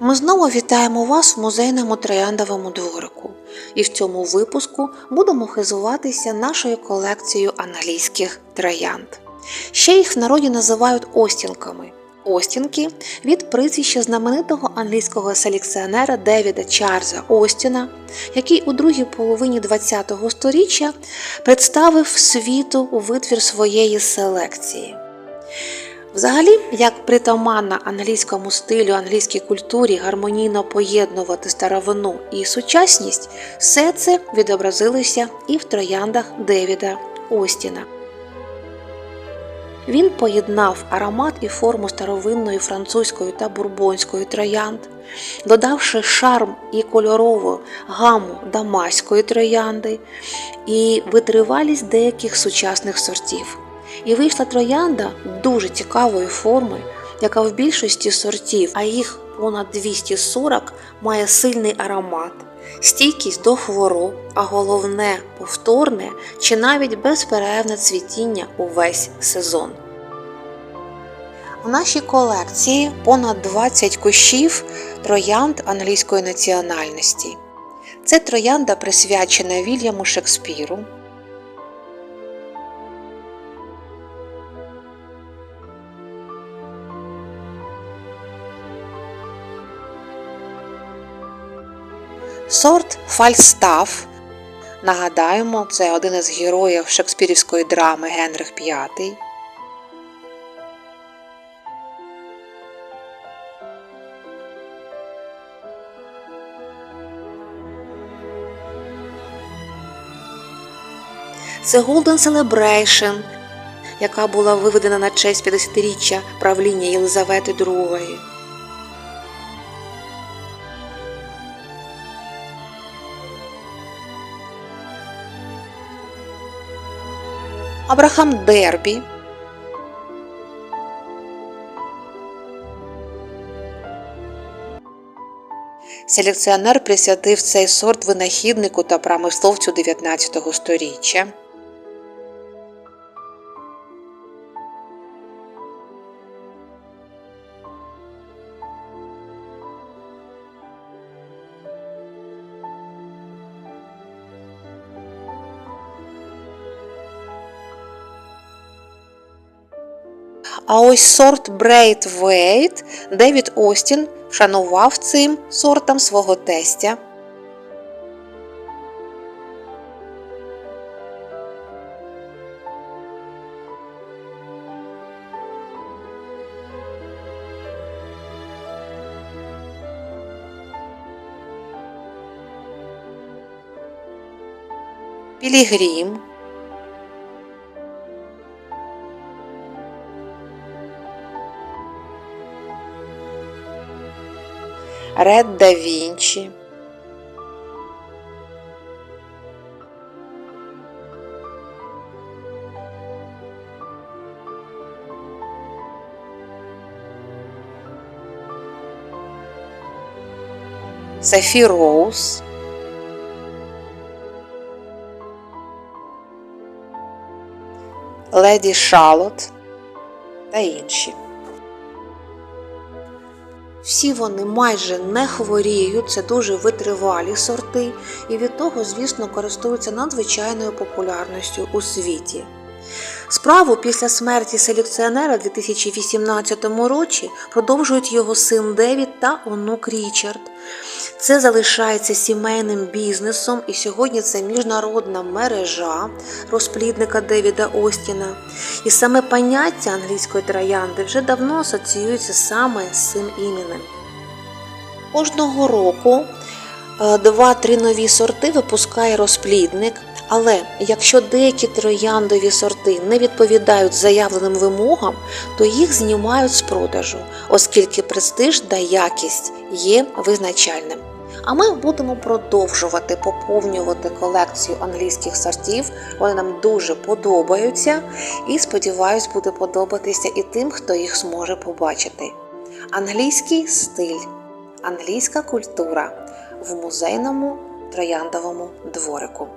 Ми знову вітаємо вас в музейному трояндовому дворику. І в цьому випуску будемо хизуватися нашою колекцією англійських троянд. Ще їх в народі називають остінками. Остінки від прізвища знаменитого англійського селекціонера Девіда Чарльза Остіна, який у другій половині ХХ століття представив світу у витвір своєї селекції. Взагалі, як притаманна англійському стилю, англійській культурі гармонійно поєднувати старовину і сучасність, все це відобразилося і в трояндах Девіда Остіна. Він поєднав аромат і форму старовинної французької та бурбонської троянд, додавши шарм і кольорову гаму дамаської троянди і витривалість деяких сучасних сортів. І вийшла троянда дуже цікавої форми, яка в більшості сортів, а їх понад 240, має сильний аромат, стійкість до хвороб, а головне повторне чи навіть безперервне цвітіння увесь сезон. У нашій колекції понад 20 кущів троянд англійської національності. Це троянда присвячена Вільяму Шекспіру. Сорт Фальстаф. Нагадаємо, це один із героїв шекспірівської драми Генрих V. Це Golden Celebration, яка була виведена на честь 50-річчя правління Єлизавети II. Абрахам Дербі. Селекціонер присвятив цей сорт винахіднику та промисловцю 19 століття. А ось сорт Braithwaite Девід Остін вшанував цим сортом свого тестя. Пілігрім. Ред да Вінчі. Софі Роуз. Леді Шалот та інші. Всі вони майже не хворіють, це дуже витривалі сорти, і від того, звісно, користуються надзвичайною популярністю у світі. Справу після смерті селекціонера у 2018 році продовжують його син Девід та онук Річард. Це залишається сімейним бізнесом, і сьогодні це міжнародна мережа розплідника Девіда Остіна. І саме поняття англійської троянди вже давно асоціюється саме з цим іменем. Кожного року е, два-три нові сорти випускає розплідник. Але якщо деякі трояндові сорти не відповідають заявленим вимогам, то їх знімають з продажу, оскільки престиж та якість є визначальним. А ми будемо продовжувати поповнювати колекцію англійських сортів. Вони нам дуже подобаються і сподіваюсь, буде подобатися і тим, хто їх зможе побачити. Англійський стиль, англійська культура в музейному трояндовому дворику.